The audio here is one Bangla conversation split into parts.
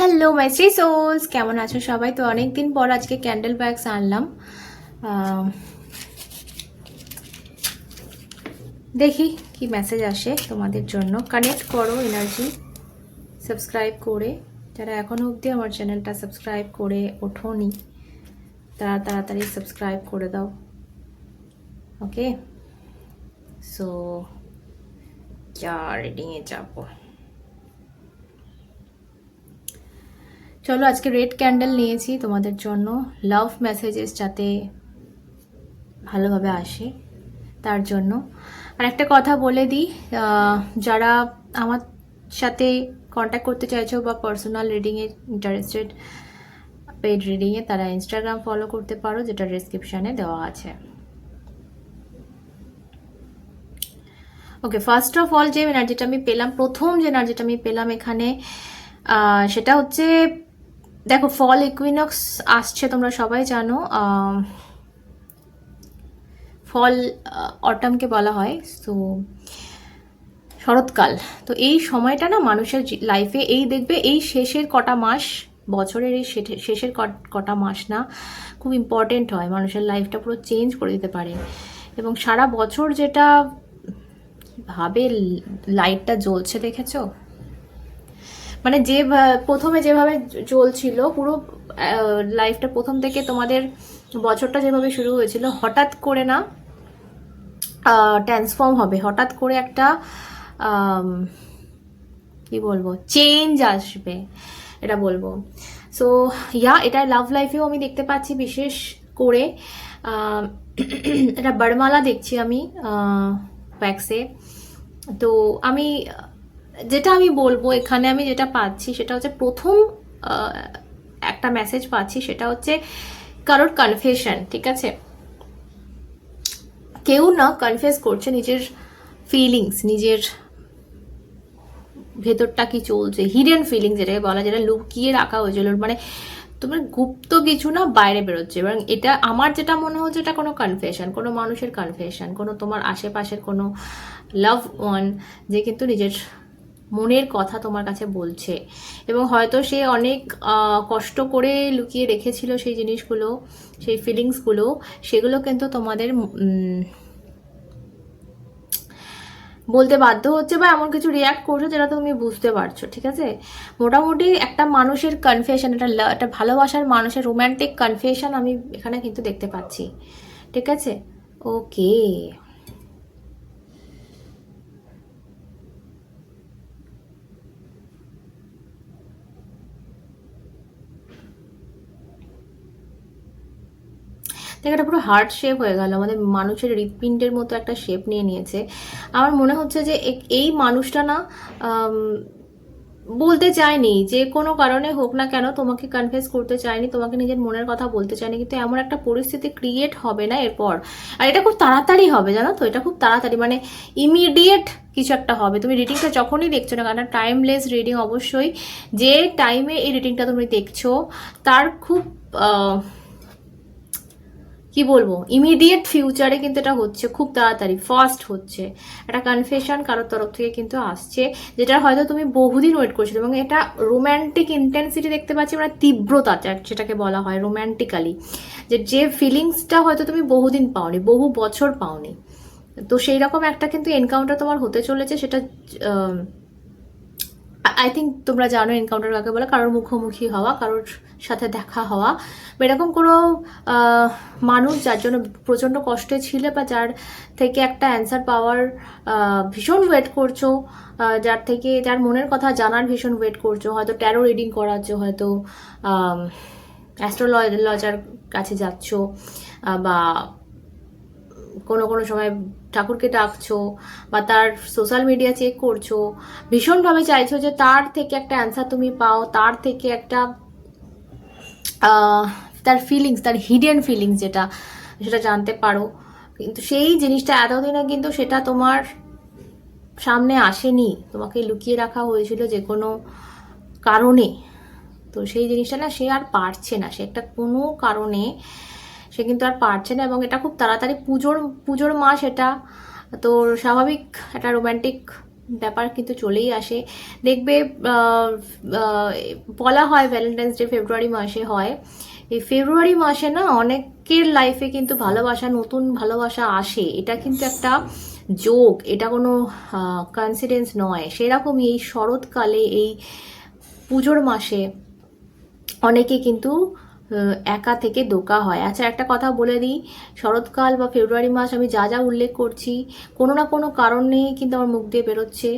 হ্যালো মাই শ্রী সোলস কেমন আছো সবাই? তো অনেক দিন পর আজকে ক্যান্ডেল ব্যাগস আনলাম। দেখি কি মেসেজ আসে তোমাদের জন্য। কানেক্ট করো এনার্জি সাবস্ক্রাইব করে। যারা এখনও অবধি আমার চ্যানেলটা সাবস্ক্রাইব করে ওঠোনি, তারা তাড়াতাড়ি সাবস্ক্রাইব করে দাও। ওকে সো যা রিডিংয়ে যাব। চলো আজকে রেড ক্যান্ডেল নিয়েছি তোমাদের জন্য। লাভ মেসেজেস যাতে ভালোভাবে আসে তার জন্য। আর একটা কথা বলে দিই যারা আমার সাথে কন্ট্যাক্ট করতে চাইছো বা পার্সোনাল রিডিংয়ে ইন্টারেস্টেড পেড রিডিংয়ে তারা ইনস্টাগ্রাম ফলো করতে পারো, যেটা ডিসক্রিপশানে দেওয়া আছে। ওকে ফার্স্ট অফ অল যে এনার্জিটা আমি পেলাম, প্রথম যে এনার্জিটা আমি পেলাম এখানে সেটা হচ্ছে দেখো ফল ইকুইনক্স আসছে, তোমরা সবাই জানো ফল অটামকে বলা হয় তো শরৎকাল। তো এই সময়টা না মানুষের লাইফে এই দেখবে, এই শেষের কটা মাস, বছরের এই শেষে- শেষের কটা মাস না খুব ইম্পর্টেন্ট হয়, মানুষের লাইফটা পুরো চেঞ্জ করে দিতে পারে। এবং সারা বছর যেটা, ভাবে লাইটটা জ্বলছে দেখেছ? মানে যে প্রথমে যেভাবে চলছিল, পুরো লাইফটা প্রথম থেকে তোমাদের বছরটা যেভাবে শুরু হয়েছিল, হঠাৎ করে না ট্রান্সফর্ম হবে। হঠাৎ করে একটা কি বলব চেঞ্জ আসবে, এটা বলব। সো ইয়া এটা লাভ লাইফেও আমি দেখতে পাচ্ছি বিশেষ করে। এটা বড়মালা দেখছি আমি প্যাক্সে তো আমি যেটা আমি বলব এখানে আমি যেটা পাচ্ছি সেটা হচ্ছে প্রথম একটা মেসেজ পাচ্ছি সেটা হচ্ছে কারোর কনফেশন ঠিক আছে? কেউ না কনফেস করছে নিজের ফিলিংস নিজের ভেতরটা কি চলছে হিডেন ফিলিংস যেটাকে বলা যেটা লুকিয়ে রাখা হয়েছিল। মানে তোমার গুপ্ত কিছু না বাইরে বেরোচ্ছে। এবং এটা আমার যেটা মনে হচ্ছে এটা কোনো কনফেশন কোনো মানুষের কনফেশন কোনো তোমার আশেপাশের কোনো লাভ ওয়ান যে কিন্তু নিজের মনের কথা তোমার কাছে বলছে। এবং হয়তো সে অনেক কষ্ট করে লুকিয়ে রেখেছিল সেই জিনিসগুলো, সেই ফিলিংসগুলো, সেগুলো কিন্তু তোমাদের বলতে বাধ্য হচ্ছে বা এমন কিছু রিয়াক্ট করছ যেটা তুমি বুঝতে পারছ, ঠিক আছে? মোটামুটি একটা মানুষের কনফেশন একটা একটা ভালোবাসার মানুষের রোম্যান্টিক কনফেশন আমি এখানে কিন্তু দেখতে পাচ্ছি, ঠিক আছে? ওকে এটা পুরো হার্ট শেপ হয়ে গেল। আমাদের মানুষের হৃৎপিণ্ডের মতো একটা শেপ নিয়ে নিয়েছে। আমার মনে হচ্ছে যে এই মানুষটা না বলতে চায়নি, যে কোনো কারণে হোক না কেন তোমাকে কনফেস করতে চায়নি, তোমাকে নিজের মনের কথা বলতে চায়নি, কিন্তু এমন একটা পরিস্থিতি ক্রিয়েট হবে না এরপর। আর এটা খুব তাড়াতাড়ি হবে, জানো তো? এটা খুব তাড়াতাড়ি মানে ইমিডিয়েট কিছু একটা হবে। তুমি রিডিংটা যখনই দেখছ না কারণ টাইমলেস রিডিং অবশ্যই, যে টাইমে এই রিডিংটা তুমি দেখছ, তার খুব কি বলব ইমিডিয়েট ফিউচারে কিন্তু এটা হচ্ছে, খুব তাড়াতাড়ি ফাস্ট হচ্ছে। একটা কনফেশন কারোর তরফ থেকে কিন্তু আসছে যেটা হয়তো তুমি বহুদিন ওয়েট করছিলে এবং এটা রোম্যান্টিক ইন্টেন্সিটি দেখতে পাচ্ছি মানে তীব্রতা যেটাকে বলা হয় রোম্যান্টিক্যালি যে যে ফিলিংসটা হয়তো তুমি বহুদিন পাওনি, বহু বছর পাওনি। তো সেই রকম একটা কিন্তু এনকাউন্টার তোমার হতে চলেছে, সেটা আই থিঙ্ক তোমরা জানো এনকাউন্টার কাকে বলে, কারোর মুখোমুখি হওয়া, কারোর সাথে দেখা হওয়া। বা এরকম কোনো মানুষ যার জন্য প্রচণ্ড কষ্টে ছিল বা যার থেকে একটা অ্যান্সার পাওয়ার ভীষণ ওয়েট করছ যার থেকে, যার মনের কথা জানার ভীষণ ওয়েট করছ, হয়তো ট্যারো রিডিং করাচ্ছ, হয়তো অ্যাস্ট্রোলজার কাছে যাচ্ছ বা কোনো কোনো সময় ঠাকুরকে ডাকছো বা তার সোশ্যাল মিডিয়া চেক করছ, ভীষণভাবে চাইছো যে তার থেকে একটা অ্যান্সার তুমি পাও, তার থেকে একটা তার ফিলিংস তার হিডেন ফিলিংস যেটা, সেটা জানতে পারো। কিন্তু সেই জিনিসটা এতদিনে কিন্তু সেটা তোমার সামনে আসেনি। তোমাকে লুকিয়ে রাখা হয়েছিল যে কোনো কারণে। তো সেই জিনিসটা না সে আর পারছে না। সে একটা কোনো কারণে সে কিন্তু আর পারছে না এবং এটা খুব তাড়াতাড়ি পুজোর পুজোর মাস এটা। তো স্বাভাবিক একটা রোম্যান্টিক ব্যাপার কিন্তু চলেই আসে। দেখবে বলা হয় ভ্যালেন্টাইন্স ডে ফেব্রুয়ারি মাসে হয়। এই ফেব্রুয়ারি মাসে না অনেকের লাইফে কিন্তু ভালোবাসা, নতুন ভালোবাসা আসে। এটা কিন্তু একটা যোগ এটা কোনো কনসিডেন্স নয়। সেরকমই এই শরৎকালে, এই পুজোর মাসে অনেকে কিন্তু একা থেকে দোকা হয়। আচ্ছা একটা কথা বলে দিই। শরৎকাল বা ফেব্রুয়ারি মাস আমি যা যা উল্লেখ করছি, কোনো না কোনো কারণে কিন্তু আমার মুখ দিয়ে বেরোচ্ছে।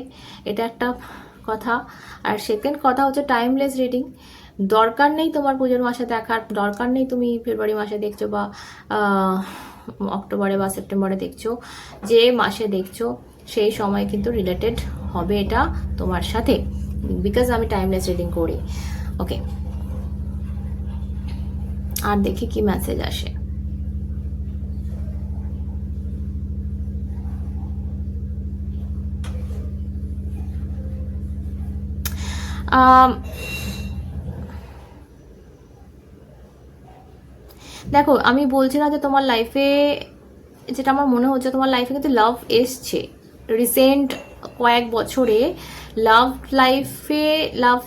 এটা একটা কথা। আর সেকেন্ড কথা হচ্ছে টাইমলেস রিডিং দরকার নেই তোমার পুজোর মাসে দেখার, দরকার নেই তুমি ফেব্রুয়ারি মাসে দেখছ বা অক্টোবরে বা সেপ্টেম্বরে দেখছ। যে মাসে দেখছ, সেই সময় কিন্তু রিলেটেড হবে এটা তোমার সাথে। বিকজ আমি টাইমলেস রিডিং করি। ওকে আর দেখি কি মেসেজ আসে। দেখো, আমি বলছি না যে তোমার লাইফে যেটা আমার মনে হচ্ছে, তোমার লাইফে কিন্তু লাভ এসছে। রিসেন্ট কয়েক বছরে লাভ লাইফে লাভ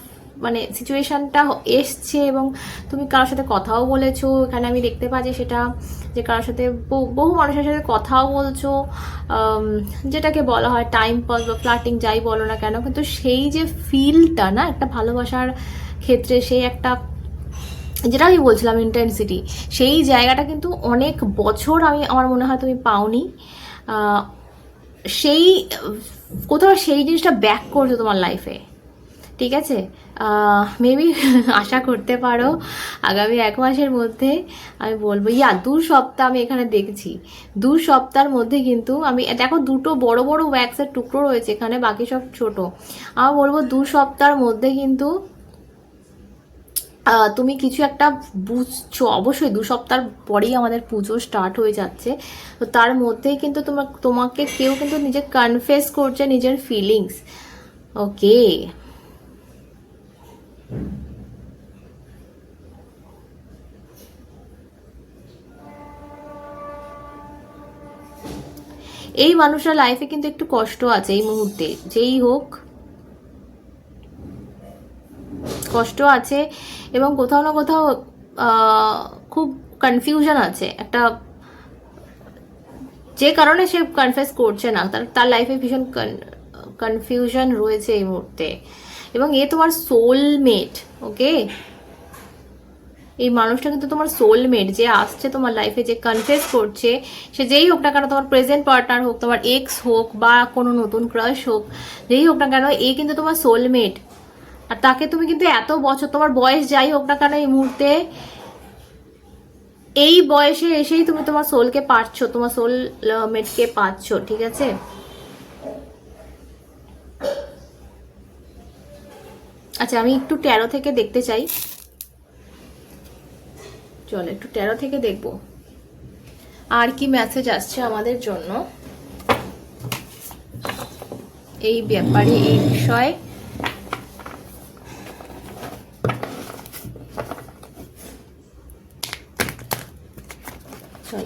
মানে সিচুয়েশনটা এসছে এবং তুমি কারোর সাথে কথাও বলেছ। এখানে আমি দেখতে পাচ্ছি সেটা যে কারোর সাথে বহু- মানুষের সাথে কথাও বলছো। যেটাকে বলা হয় টাইম পাস বা ফ্লাটিং যাই বলো না কেন, কিন্তু সেই যে ফিলটা না, একটা ভালোবাসার ক্ষেত্রে সেই একটা, যেটা আমি বলছিলাম ইন্টেন্সিটি সেই জায়গাটা কিন্তু অনেক বছর আমি, আমার মনে হয় তুমি পাওনি। সেই, কোথাও সেই জিনিসটা ব্যাক করছ তোমার লাইফে ঠিক আছে? মেবি আশা করতে পারো, আগামী এক মাসের মধ্যে আমি বলব, ইয়া, দু সপ্তাহ আমি এখানে দেখছি। দু সপ্তাহের মধ্যে কিন্তু আমি, দেখো, দুটো বড় বড় ওয়্যাক্সের টুকরো রয়েছে এখানে, বাকি সব ছোট। আমি বলব, দু সপ্তাহের মধ্যে কিন্তু তুমি কিছু একটা বুঝছ, অবশ্যই দু সপ্তাহ পরেই আমাদের পুজো স্টার্ট হয়ে যাচ্ছে। তো তার মধ্যেই কিন্তু তোমার তোমাকে কেউ কিন্তু নিজে কনফেস করছে নিজের ফিলিংস ওকে এই মানুষের লাইফে কিন্তু একটু কষ্ট আছে এই মুহূর্তে। যেই হোক, কষ্ট আছে এবং কোথাও না কোথাও খুব কনফিউশন আছে। একটা, যে কারণে সে কনফেস করছে না, তার তার লাইফে ভীষণ কনফিউশন রয়েছে এই মুহূর্তে। এবং এ তোমার সোলমেট ওকে এই মানুষটা কিন্তু তোমার সোলমেট যে আসছে তোমার লাইফে যে কনফেস করছে, সে যেই হোক না কেন তোমার প্রেজেন্ট পার্টনার হোক, তোমার এক্স হোক বা কোনো নতুন ক্রাশ হোক, যেই হোক না কেন এ কিন্তু তোমার সোলমেট আর তাকে তুমি কিন্তু এত বছর, তোমার বয়স যাই হোক না কেন এই মুহূর্তে, এই বয়সে এসেই তুমি তোমার সোলকে পাচ্ছ, তোমার সোল মেটকে পাচ্ছ, ঠিক আছে? আচ্ছা আমি একটু ট্যারো থেকে দেখতে চাই। চল, একটু ট্যারো থেকে দেখব। আর কি মেসেজ আসছে আমাদের জন্য? এই ব্যাপারে, এই বিষয়ে। চল।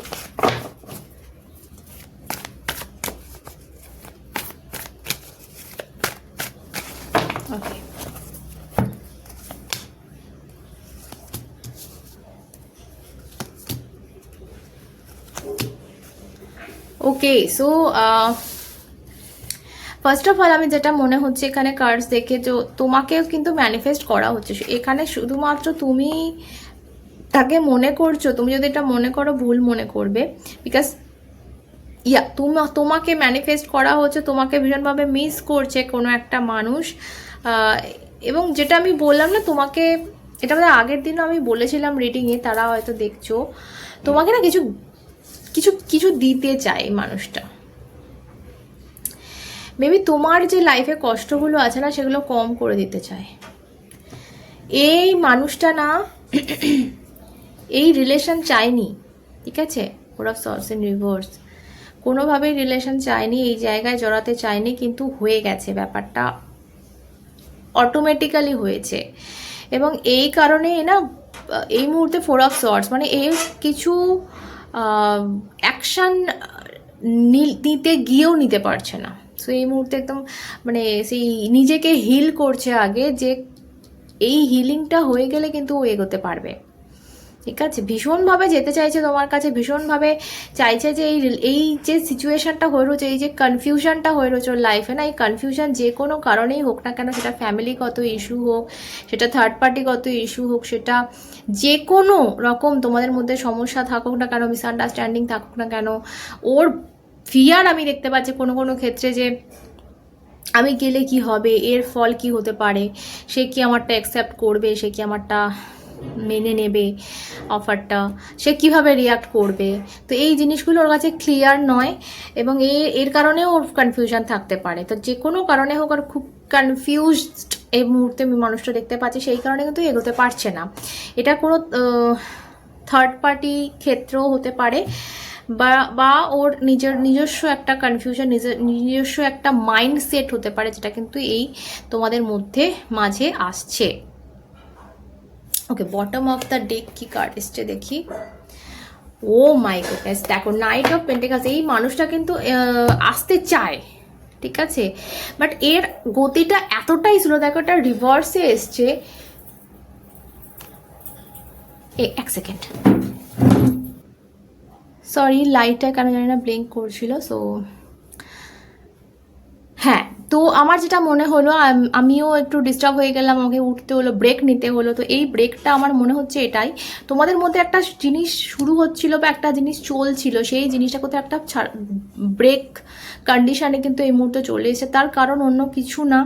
Okay so first of all আমি যেটা মনে হচ্ছে এখানে কার্ডস দেখে, তো তোমাকেও কিন্তু ম্যানিফেস্ট করা হচ্ছে। এখানে শুধুমাত্র তুমি তাকে মনে করছ, তুমি যদি এটা মনে করো, ভুল মনে করবে। বিকজ ইয়া তোমা, তোমাকে ম্যানিফেস্ট করা হচ্ছে, তোমাকে ভীষণভাবে মিস করছে কোনো একটা মানুষ। এবং যেটা আমি বললাম না, তোমাকে, এটা আমাদের আগের দিনও আমি বলেছিলাম রিডিংয়ে তারা হয়তো দেখছ। তোমাকে না কিছু কিছু কিছু দিতে চায় মানুষটা। মেবি তোমার যে লাইফে কষ্টগুলো আছে না, সেগুলো কম করে দিতে চায়। এই মানুষটা না, এই রিলেশন চায়নি, ঠিক আছে? ওরা সর্স ইন রিভার্স কোনোভাবেই রিলেশন চায়নি, এই জায়গায় জড়াতে চায়নি, কিন্তু হয়ে গেছে ব্যাপারটা। অটোমেটিক্যালি হয়েছে। এবং এই কারণে না, এই মুহূর্তে ফোর অফ সর্টস মানে এই কিছু অ্যাকশান নিতে গিয়েও নিতে পারছে না। সো এই মুহূর্তে একদম মানে সেই নিজেকে হিল করছে আগে যে এই হিলিংটা হয়ে গেলে কিন্তু ও এগোতে পারবে। ঠিক আছে? ভীষণভাবে যেতে চাইছে তোমার কাছে, ভীষণভাবে চাইছে যে এই এই যে সিচুয়েশনটা হয়ে রয়েছে, এই যে কনফিউশনটা হয়ে রয়েছে ওর লাইফে না, এই কনফিউশন যে কোনো কারণেই হোক না কেন, সেটা ফ্যামিলিগত ইস্যু হোক, সেটা থার্ড পার্টিগত ইস্যু হোক, সেটা যে কোনো রকম তোমাদের মধ্যে সমস্যা থাকুক না কেন মিসআন্ডারস্ট্যান্ডিং থাকুক না কেন, ওর ফিয়ার আমি দেখতে পাচ্ছি কোনো কোনো ক্ষেত্রে যে আমি গেলে কি হবে, এর ফল কি হতে পারে, সে কি আমারটা অ্যাকসেপ্ট করবে, সে কি আমারটা মেনে নেবে অফারটা সে কীভাবে রিয়াক্ট করবে? তো এই জিনিসগুলো ওর কাছে ক্লিয়ার নয় এবং এর এর কারণেও ওর কনফিউশন থাকতে পারে। তো যে কোনো কারণে হোক আর খুব কনফিউজড এই মুহূর্তে মানুষটা দেখতে পাচ্ছি, সেই কারণে কিন্তু এগোতে পারছে না। এটা কোনো থার্ড পার্টি ক্ষেত্রেও হতে পারে বা বা ওর নিজের নিজস্ব একটা কনফিউশন নিজের নিজস্ব একটা মাইন্ড সেট হতে পারে যেটা কিন্তু এই তোমাদের মধ্যে মাঝে আসছে। Okay bottom of the deck কি কার্ড এসছে দেখি। ও মাই গুডনেস দেখো নাইট অফ পেন্টিকাস এই মানুষটা কিন্তু আসতে চায়, ঠিক আছে? বাট এর গতিটা এতটাই ছিল দেখো এটা রিভার্সে এসছে। এক সেকেন্ড সরি লাইটটা কেন জানি না ব্লিঙ্ক করছিল সো তো আমার যেটা মনে হলো আমিও একটু ডিস্টার্ব হয়ে গেলাম, আমাকে উঠতে হলো ব্রেক নিতে হলো। তো এই ব্রেকটা আমার মনে হচ্ছে এটাই। তোমাদের মধ্যে একটা জিনিস শুরু হচ্ছিল বা একটা জিনিস চলছিল, সেই জিনিসটা কোথাও একটা ব্রেক কন্ডিশনে কিন্তু এই মুহূর্তে চলে এসেছে। তার কারণ অন্য কিছু না।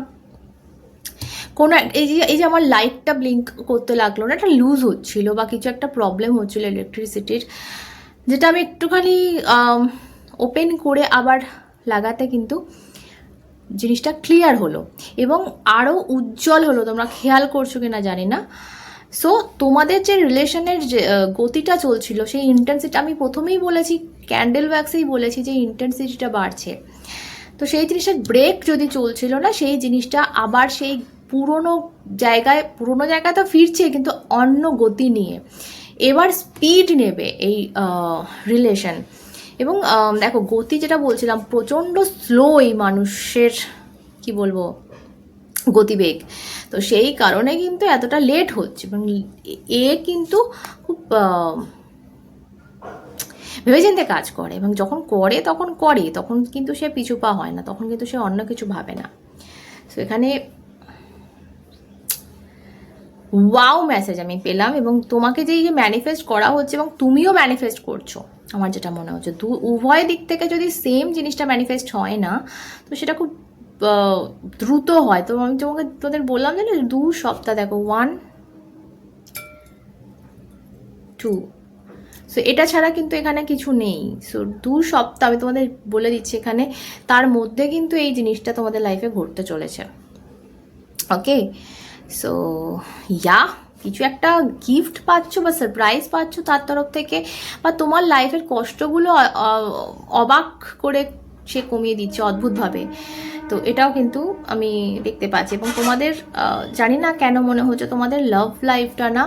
কোনো এই যে এই যে আমার লাইটটা ব্লিঙ্ক করতে লাগল না, একটা লুজ হচ্ছিল বা কিছু একটা প্রবলেম হচ্ছিল ইলেকট্রিসিটির যেটা আমি একটুখানি ওপেন করে আবার লাগাতে কিন্তু জিনিসটা ক্লিয়ার হলো এবং আরও উজ্জ্বল হলো। তোমরা খেয়াল করছ কি না জানি না। সো তোমাদের যে রিলেশনের যে গতিটা চলছিল, সেই ইন্টেন্সিটি আমি প্রথমেই বলেছি ক্যান্ডেল ওয়্যাক্সেই বলেছি যে ইন্টেন্সিটিটা বাড়ছে। তো সেই জিনিসের ব্রেক যদি চলছিল না, সেই জিনিসটা আবার সেই পুরনো জায়গায় পুরনো জায়গায় তো ফিরছে, কিন্তু অন্য গতি নিয়ে। এবার স্পিড নেবে এই রিলেশন এবং দেখো, গতি যেটা বলছিলাম, প্রচণ্ড স্লো এই মানুষের, কি বলব, গতিবেগ। তো সেই কারণে কিন্তু এতটা লেট হচ্ছে এবং এ কিন্তু খুব ভেবেচিন্তে কাজ করে এবং যখন করে তখন করে তখন কিন্তু সে পিছু পা হয় না, তখন কিন্তু সে অন্য কিছু ভাবে না। তো এখানে ওয়াও মেসেজ আমি পেলাম এবং তোমাকে যে এই যে ম্যানিফেস্ট করা হচ্ছে এবং তুমিও ম্যানিফেস্ট করছ, আমার যেটা মনে হচ্ছে। দু উভয় দিক থেকে যদি সেম জিনিসটা ম্যানিফেস্ট হয় না, তো সেটা খুব দ্রুত হয়। তো আমি তোমাকে তোদের বললাম যে দু সপ্তাহ, দেখো ওয়ান টু সো এটা ছাড়া কিন্তু এখানে কিছু নেই। সো দু সপ্তাহ আমি তোমাদের বলে দিচ্ছি এখানে, তার মধ্যে কিন্তু এই জিনিসটা তোমাদের লাইফে ঘটতে চলেছে। ওকে সো ইয়া কিছু একটা গিফট পাচ্ছ বা সারপ্রাইজ পাচ্ছ তার তরফ থেকে, বা তোমার লাইফের কষ্টগুলো অবাক করে সে কমিয়ে দিচ্ছে অদ্ভুতভাবে। তো এটাও কিন্তু আমি দেখতে পাচ্ছি। এবং তোমাদের জানি না কেন মনে হচ্ছে তোমাদের লাভ লাইফটা না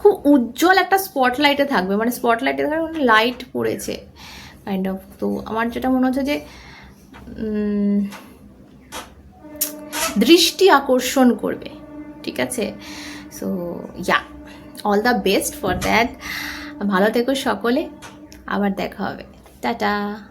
খুব উজ্জ্বল একটা স্পটলাইটে থাকবে। মানে স্পটলাইটে থাকবে মানে লাইট পড়েছে কাইন্ড অফ তো আমার যেটা মনে হচ্ছে যে দৃষ্টি আকর্ষণ করবে, ঠিক আছে? So yeah all the best for that ভালো থেকো সকলে, আবার দেখা হবে। টাটা!